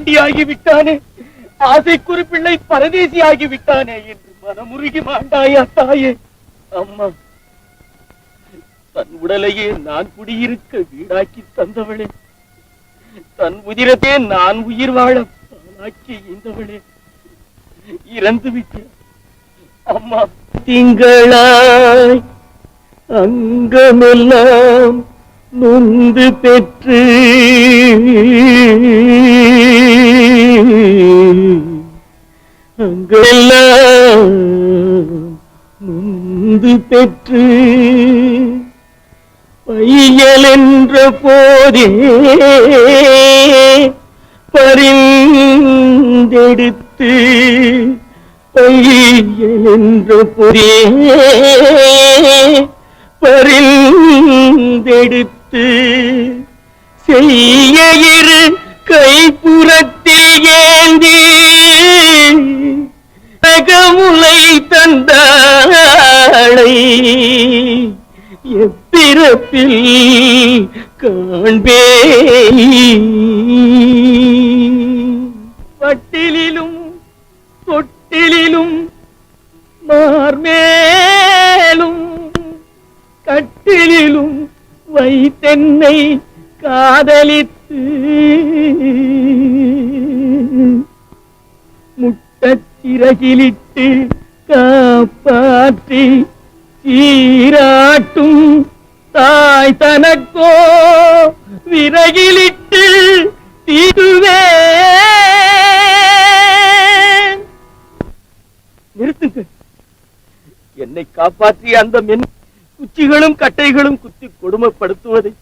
பாண்டியாகி விட்டானே ஆசைக்குறி பிள்ளை பரதேசி ஆகி விட்டானே என்று மனமுருகி மாண்டாயா தாயே. அம்மா தன் உடலையே நான் குடியிருக்க வீடாக்கி தந்தவளே. தன் உதிரத்தே நான் உயிர் வாழ பாலாக்கி இறந்து விட்டேன் அம்மா திங்களாய் அங்கமெல்லாம் நொந்து பெற்று அங்கெல்லாம் நொந்து பெற்று பையல் என்ற போதே பரிந்தெடுத்து பையல் என்ற பொரே பரிந்தெடுத்து செய்ய இரு கைப்புறத்தில் ஏந்தி தகமுலை தந்தாளை எப்பிறப்பில் காண்பே பட்டிலும் தொட்டிலும் மார்மேலும் கட்டிலும் வைத்தென்னை காதலித்து முட்டச் சிறகிலிட்டு காப்பாற்றி சீராட்டும் தாய் தனக்கோ விறகிலிட்டு தீதுவேன் நிறுத்துங்க என்னை காப்பாற்றிய அந்த மென் குச்சிகளும் கட்டைகளும் குத்தி கொடுமைப்படுத்துவதை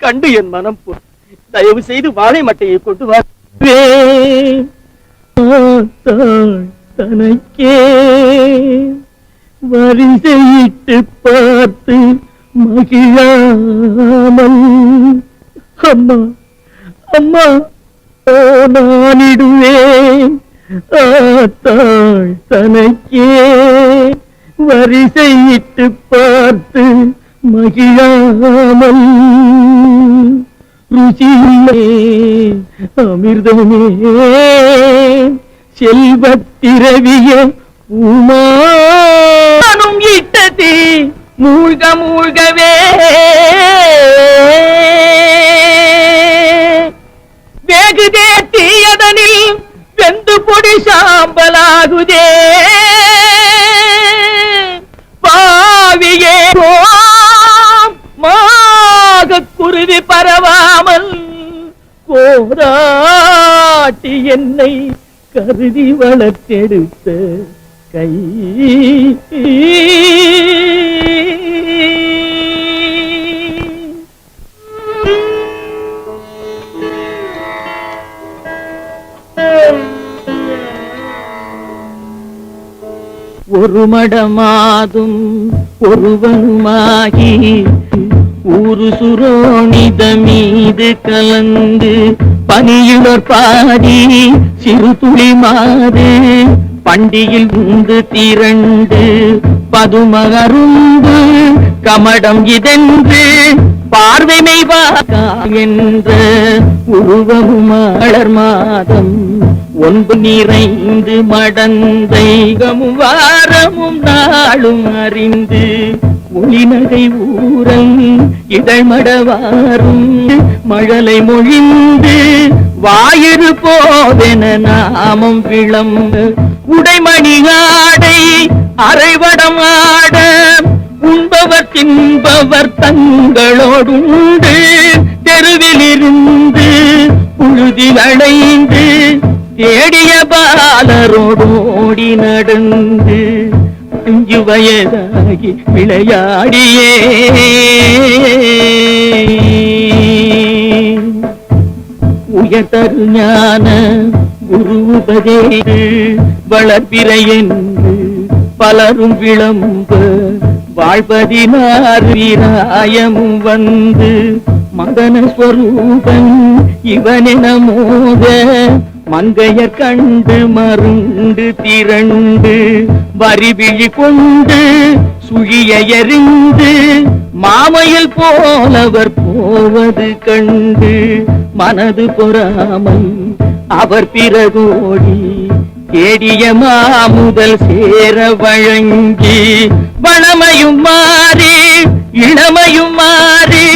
கண்டு என் மனம் போ தயவு செய்து வாழை மட்டையை கொண்டு வா. பார்த்தாள் தனக்கே வரிசையிட்டு பார்த்து மகிழாமல் அம்மா அம்மா ஓ நானிடுவேன். ஆத்தாள் தனக்கே. வரிசையிட்டு பார்த்து மகிழாமல் ருசியுமே அமிர்தமே செல்வத்திரவிய உமானும் இட்டதி. மூழ்க மூழ்கவே. வேகுதே தீயதனில் வெந்து பொடி சாம்பலாகுதே. பாவியே மாக குருவி பரவாமல் கோராட்டி என்னை கருதி வளர்த்தெடுத்த கை. ஒரு மடமாதும் ஒருவனுமாகி ஊரு சுரோணித மீது கலந்து பனியுடற் பாதி சிறு துளி மாறு பண்டியில் உந்து திரண்டு பதுமகருந்து கமடம் இதென்று பார்வைமை வாக்கா என்ற உருவமும் மலர் மாதம் ஒன்பு நிறைந்து மடந்தைகமும் வாரமும் நாளும் அறிந்து ஒளிநகை ஊரம் இதழ்மடவாரும் மழலை மொழிந்து வாயிறு போதென நாமம் விளம்பு உடைமணி ஆடை அரைவடம் ஆட உண்பவர் தின்பவர் தங்களோடுண்டு தெருவிலிருந்து புழுதில் அடைந்து தேடிய பாலரோடு ஓடி நடந்து. அஞ்சு வயதாகி விளையாடியே. உயர்தரு ஞான குரு உபதேசு வளர்பிறை என்று பலரும் விளம்ப வாழ்வதினார் வீராயமும் வந்து மதன ஸ்வரூபன் இவனென மோத மங்கையர் கண்டு மருண்டு திரண்டு வரிவிழி கொண்டு சுழிய எறிந்து மாமையில் போலவர் போவது கண்டு மனது பொறாமல் அவர் பிறகோடி கேடிய மாமுதல் சேர வழங்கி வளமையும் மாறி இளமையும் மாறி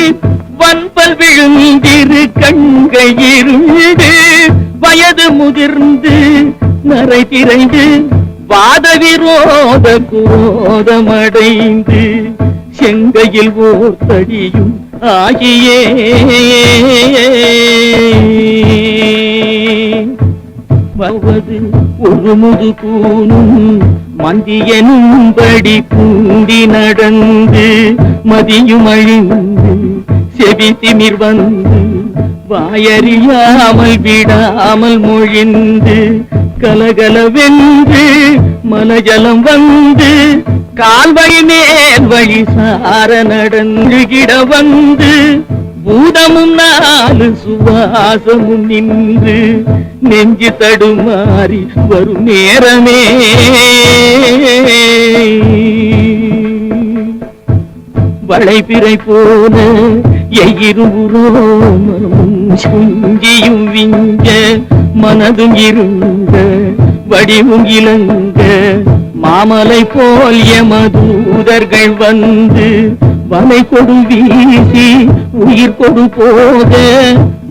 வன்பல் விழுந்திரு கண்கள் இருந்து வயது முதிர்ந்து நரை திரைந்து வாத விரோத குரோதமடைந்து செங்கையில் ஓர் தடியும் ஆகியே. வருவது ஒரு முது கூனும் மந்தியனும்படி பூண்டி நடந்து மதியும் அழிந்து செவி திமிர் வந்து வாயறியாமல் விடாமல் மொழிந்து கலகலவென்று மலஜலம் வந்து கால்வழி மேல் வழி சார நடந்துகிட வந்து பூதமும் நாலு சுவாசமும் நின்று நெஞ்சு தடுமாறி வரும் நேரமே. வளைபிறை போல எயிருபுரோமமும் சுங்கியும் விஞ்ச மனதும் இருங்க வடிவும் இளங்க மாமலை போல் எமதூதர்கள் வந்து வலை கொடு வீசி உயிர் கொடு போக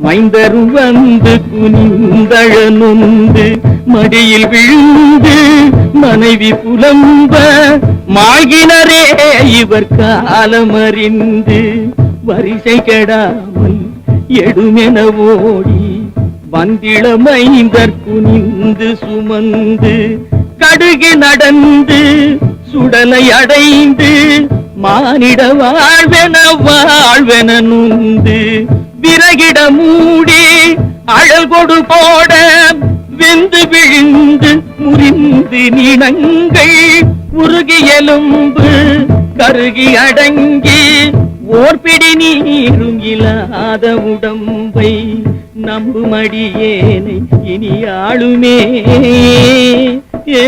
மைந்தரும் வந்து குனிந்தழ நொந்து மடியில் விழுந்து மனைவி புலம்ப மாகினரே இவர் காலமறிந்து வரிசை கெடாமல் எடுமென ஓடி வந்திளமைந்தற்கு நின்று சுமந்து கடுகு நடந்து சுடலை அடைந்து மானிட வாழ்வென வாழ்வென நுந்து விறகிட மூடி அழல் கொடு போட வெந்து விழுந்து முறிந்து நினங்கள் உருகியலும்பு கருகி அடங்கி ஓர்பிடி நீருங்கிலாத உடம்பை நம்புமடியேனை இனி ஆளுமே ஏ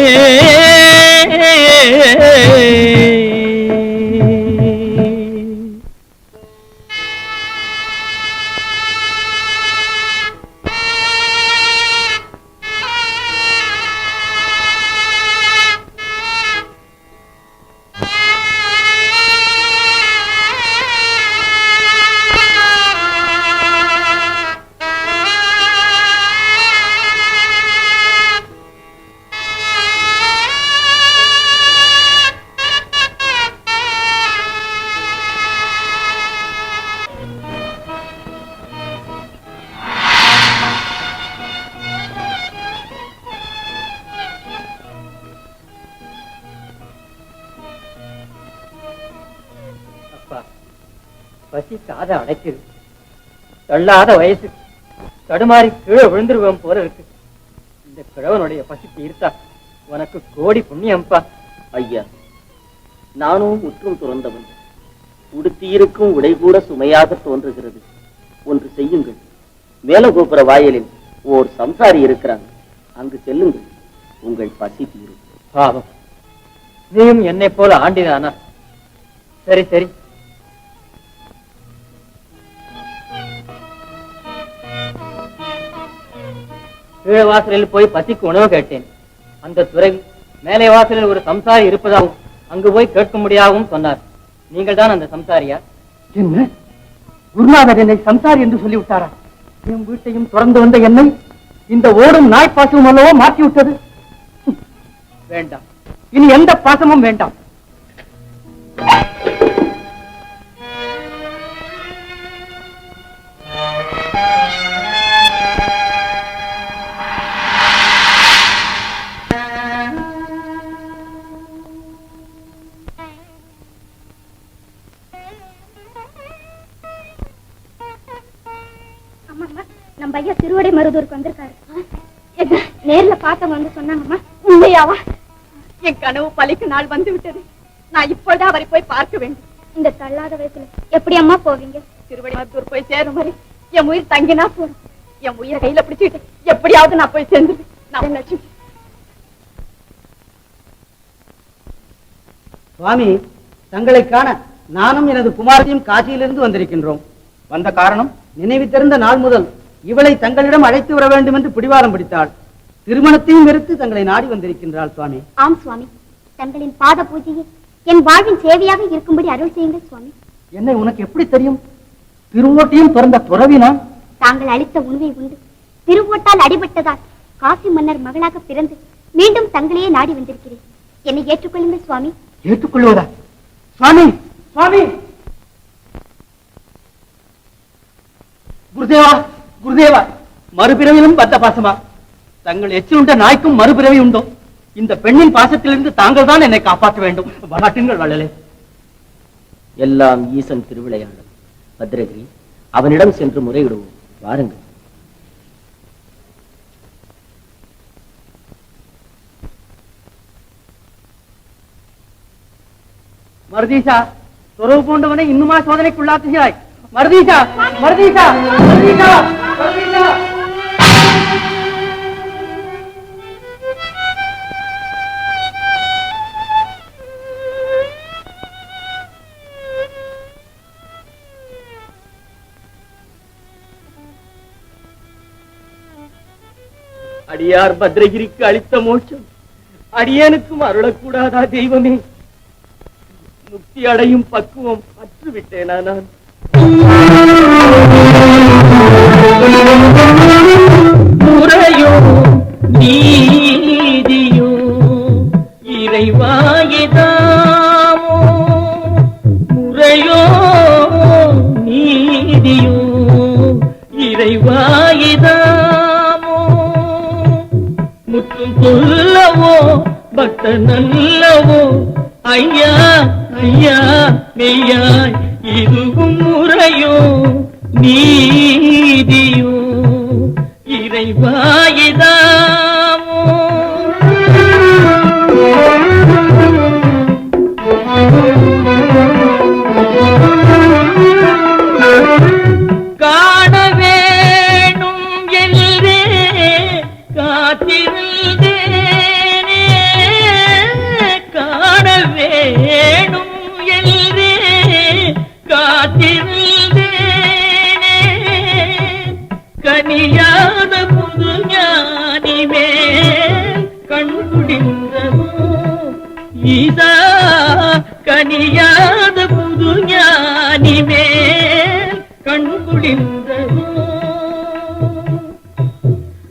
பசி காத அடைக்குது தள்ளாத வயசு. தடுமாறி கீழே விழுந்துருவோம் போல இருக்கு. இந்த கிழவனுடைய பசிக்கு இருத்தா உனக்கு கோடி புண்ணியம்ப்பா ஐயா நானும் முற்றும் துறந்தவன். உடுத்தியிருக்கும் உடை கூட சுமையாக தோன்றுகிறது. ஒன்று செய்யுங்கள். மேலகோபுர வாயிலில் ஓர் சம்சாரி இருக்கிறாங்க அங்கு செல்லுங்கள். உங்கள் பசி தீரும். பாவம். நீயும் என்னை போல ஆண்டிதானா சரி சரி. கீழே வாசலில் போய் பசிக்கு உணவு கேட்டேன். அந்த துறையில் மேலே வாசலில் ஒரு சம்சாரி இருப்பதாகவும் அங்கு போய் கேட்க முடியாகவும் சொன்னார். நீங்கள் தான் அந்த சம்சாரியா? என்ன? குருநாதர் என்னை சம்சாரி என்று சொல்லிவிட்டாரா? என் வீட்டையும் தொடர்ந்து வந்த என்னை இந்த ஓடும் நாய் பாசமும் அல்லவோ மாற்றி விட்டது வேண்டாம். இனி எந்த பாசமும் வேண்டாம். திருவடை வந்திருக்காரு. நேர்ல பார்த்தவங்க வந்து சொன்னாங்கம்மா. உண்மையாவா? என் கனவு பழிக்கு நாள் வந்து விட்டது நான் இப்பொழுது அவரை போய் பார்க்க வேண்டும். இந்த தள்ளாத வயசுல எப்படி அம்மா போவீங்க? திருவடிமத்தூர் போய் சேரும் வரை என் உயிர் தங்கினா போறோம் என் உயிரை கையில பிடிச்சிட்டு எப்படியாவது நான் போய் சேர்ந்துருவேன் நான் லட்சுமி. சுவாமி தங்களை காண நானும் எனது குமாரத்தையும் காசியிலிருந்து வந்திருக்கின்றோம். வந்த காரணம் நினைவு தெரிந்த நாள் முதல். இவளை தங்களிடம் அழைத்து வர வேண்டும் என்று பிடிவாதம் பிடித்தாள். திருமணத்தையும் வெறுத்து தங்களை நாடி வந்திருக்கின்றாள் சுவாமி. ஆம் சுவாமி. தங்களின் பாத பூஜையை என் வாழ்வின் சேவையாக இருக்கும்படி அருள் செய்யுங்கள் சுவாமி. என்னை உனக்கு எப்படி தெரியும்? திருவோட்டியும் பிறந்த துறவி நான் தாங்கள் அளித்த உணவை உண்டு. திருவோட்டால் அடிபட்டதால் காசி மன்னர் மகளாக பிறந்து மீண்டும் தங்களையே நாடி வந்திருக்கிறேன். என்னை ஏற்றுக்கொள்ளுங்கள் சுவாமி. ஏற்றுக்கொள்வதா சுவாமி சுவாமி! குருதேவா! குருதேவா மறுபிறவிலும் பத்த பாசமா? தங்கள் எச்சிலுண்ட நாய்க்கும் மறுபிறவி உண்டோ? இந்த பெண்ணின் பாசத்திலிருந்து தாங்கள் தான் என்னை காப்பாற்ற வேண்டும். வளாட்டுங்கள் வள்ளலே. எல்லாம் ஈசன் திருவிளையாடல். பத்ரகிரி அவனிடம் சென்று முறையிடுவோம். வாருங்கள். மருதீசா துறவு போன்றவனை இன்னுமா சோதனைக்குள்ளாக்குகிறாய்? மருதீசா மருதீசா மருதீசா மருதீசா அடியார் பத்ரகிரிக்கு அளித்த மோட்சம். அடியனுக்கும் அருளக்கூடாதா தெய்வமே? முக்தி அடையும் பக்குவம் அற்றுவிட்டேனா நான்? முறையோ நீதியோ இறைவாயிதாமோ முறையோ நீதியோ இறைவாயிதாமோ முற்றும் சொல்லவோ பக்த நல்லவோ ஐயா ஐயா மெய்யாய் இதுவும் முறையோ நீதியும் இறைவாயிதாமோ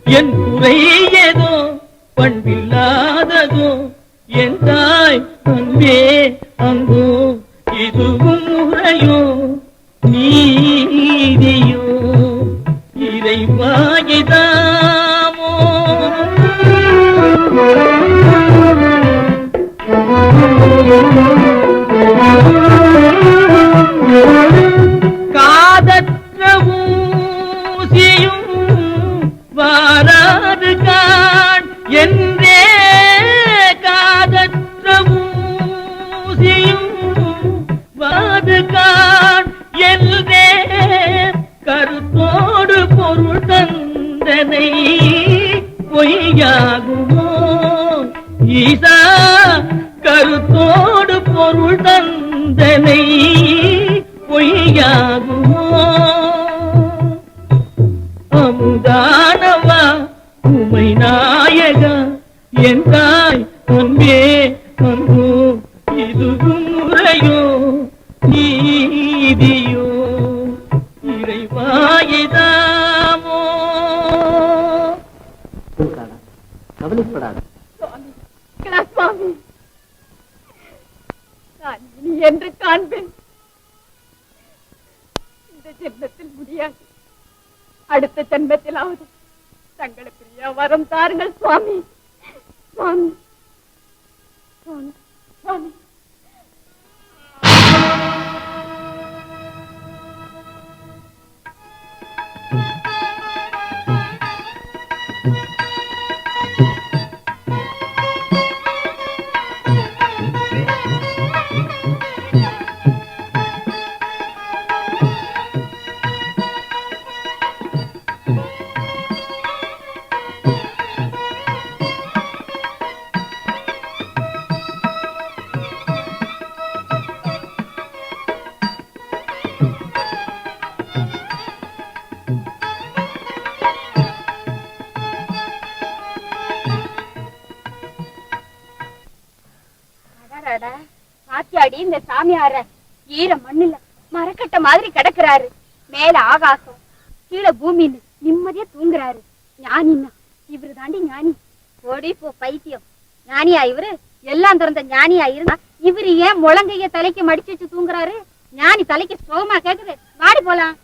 என் உரை ஏதோ பண்பில்லாததோ என் தாய் அன்பே அங்கோ. கதை பொய்யாகுமோ? ஈசா கருத்தோடு பொருள் தந்தனை பொய்யா ஜென்மத்தில் முடியாது. அடுத்த ஜென்மத்திலாவது தங்களுக்கு வரம் தாருங்கள் சுவாமி. சுவாமி. சுவாமி. சுவாமி. பாத்தியாடி சாமியார ஈர மண்ணுல மரக்கட்ட மாதிரி கிடக்குறாரு. மேல ஆகாசம் கீழே பூமின்னு நிம்மதியா தூங்குறாரு. ஞானின்னா இவரு தாண்டி ஞானி. ஓடி போ பைத்தியம். ஞானியா இவரு? எல்லாம் திறந்த ஞானியா இருந்தா இவரு ஏன் முழங்கைய தலைக்கு மடிச்சு வச்சு தூங்குறாரு? ஞானி தலைக்கு சுகமா கேக்குது. வாடி போலாம்.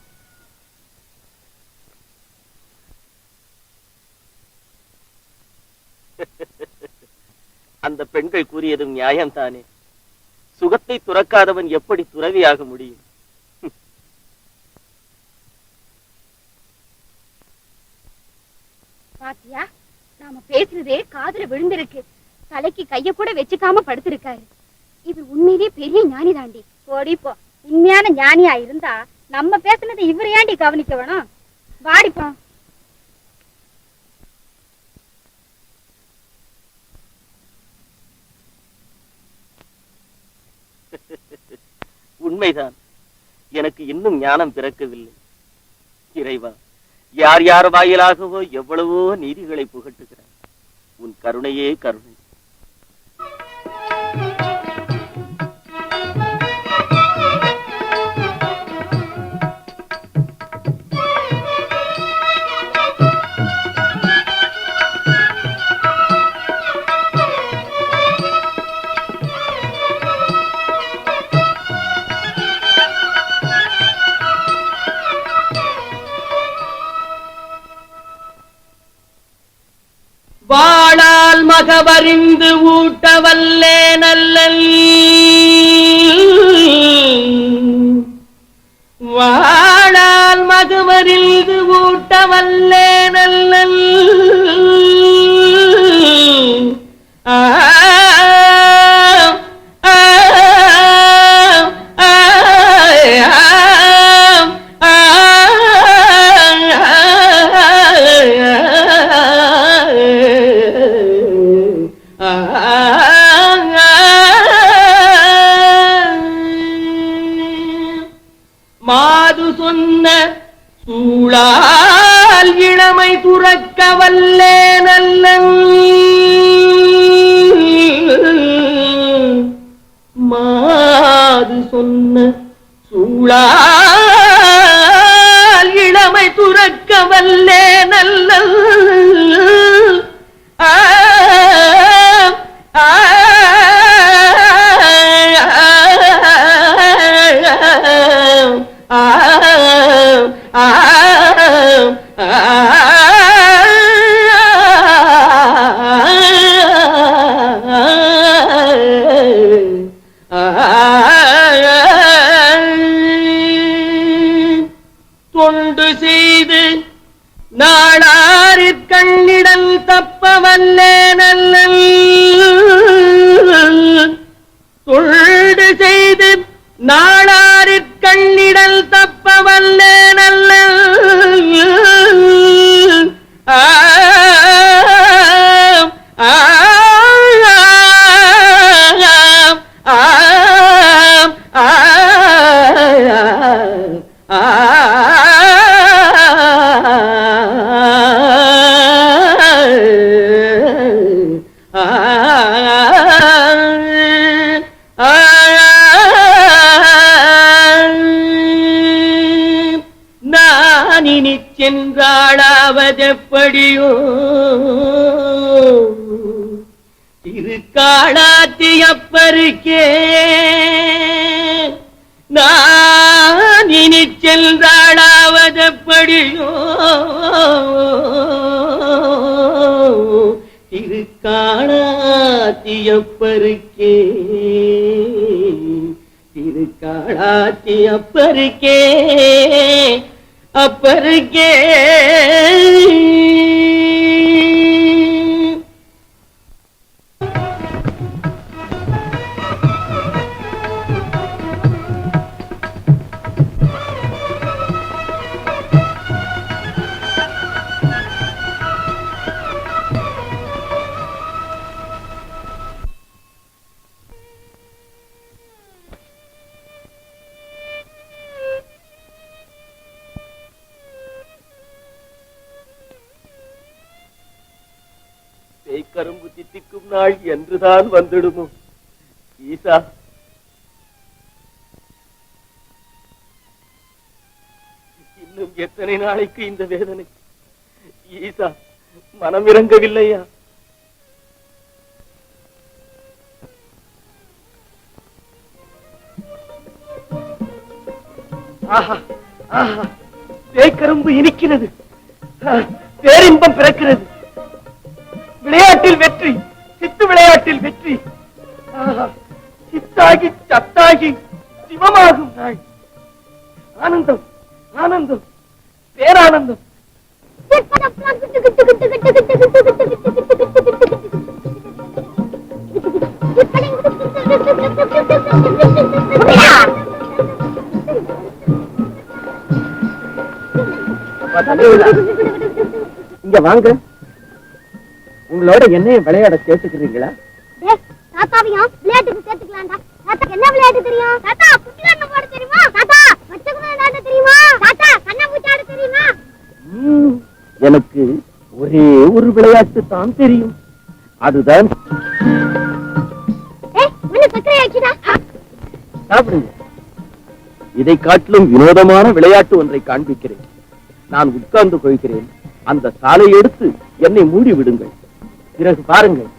அந்த பெண்கள் கூறியதும் நியாயம்தானே? சுகத்தை துறக்காதவன் எப்படி துறவியாக முடியும்? பாத்தியா நாம பேசுறதே காதுல விழுந்திருக்கு. தலைக்கு கைய கூட வச்சுக்காம படுத்திருக்காரு. இது உண்மையிலேயே பெரிய ஞானி தாண்டி ஓடிப்போ உண்மையான ஞானியா இருந்தா நம்ம பேசுனதை இவர் ஏண்டி கவனிக்க வேணும். வாடிப்போம் உண்மைதான். எனக்கு இன்னும் ஞானம் பிறக்கவில்லை. இறைவா யார் யார் வாயிலாகவோ எவ்வளவோ நீதிகளை புகட்டுகிறார் உன் கருணையே கருணை. உலகவறிந்து மகவறிந்து ஊட்டவல்லே நல்லல். திருக்காளாத்தியப்பருக்கே திருக்காளாத்தியப்பருக்கே அப்பருக்கே. நாள் என்றுதான் வந்துடுமோ? ஈசா இன்னும் எத்தனை நாளைக்கு இந்த வேதனை? ஈசா மனம் இறங்கவில்லையா தேக்கரும்பு இனிக்கிறது. பேரின்பம் பிறக்கிறது. விளையாட்டில் வெற்றி. சித்து விளையாட்டில் வெற்றி. சித்தாகி சத்தாகி சிவமாகும் நாள் ஆனந்தம் ஆனந்தம் பேரானந்தம். இங்க வாங்க. உங்களோட என்னையும் விளையாட சேர்த்துக்கிறீங்களா? தாத்தாவையும் விளையாட்டுக்கு சேர்த்துக்கலாம்டா. தாத்தா என்ன விளையாட்டு தெரியும்? தாத்தா குட்டிலாண்ட போட தெரியுமா? தாத்தா மச்சகுமா விளையாட தெரியுமா? தாத்தா எனக்கு ஒரே ஒரு விளையாட்டு தான் தெரியும். அதுதான் சாப்பிடுங்க. இதை காட்டிலும் வினோதமான விளையாட்டு ஒன்றை காண்பிக்கிறேன். நான் உட்கார்ந்து கொள்கிறேன். அந்த சாலை எடுத்து என்னை மூடி விடுங்கள் பிறகு பாருங்கள்.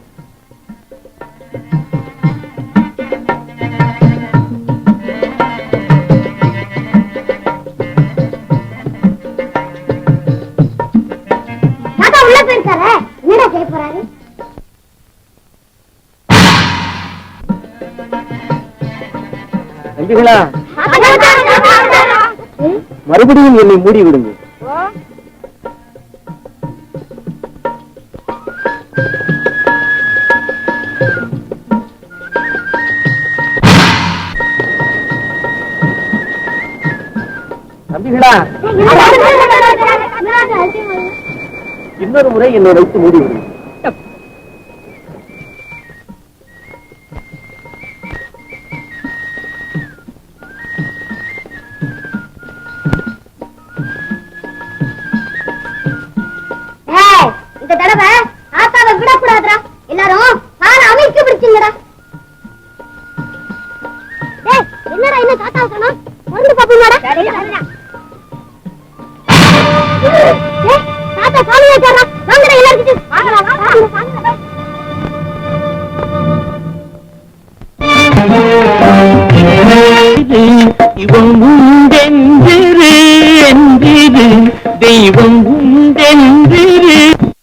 மறுபடியும் என்னை மூடி விடுங்க இன்னொரு முறை என்னை வைத்து மூடி விடுங்க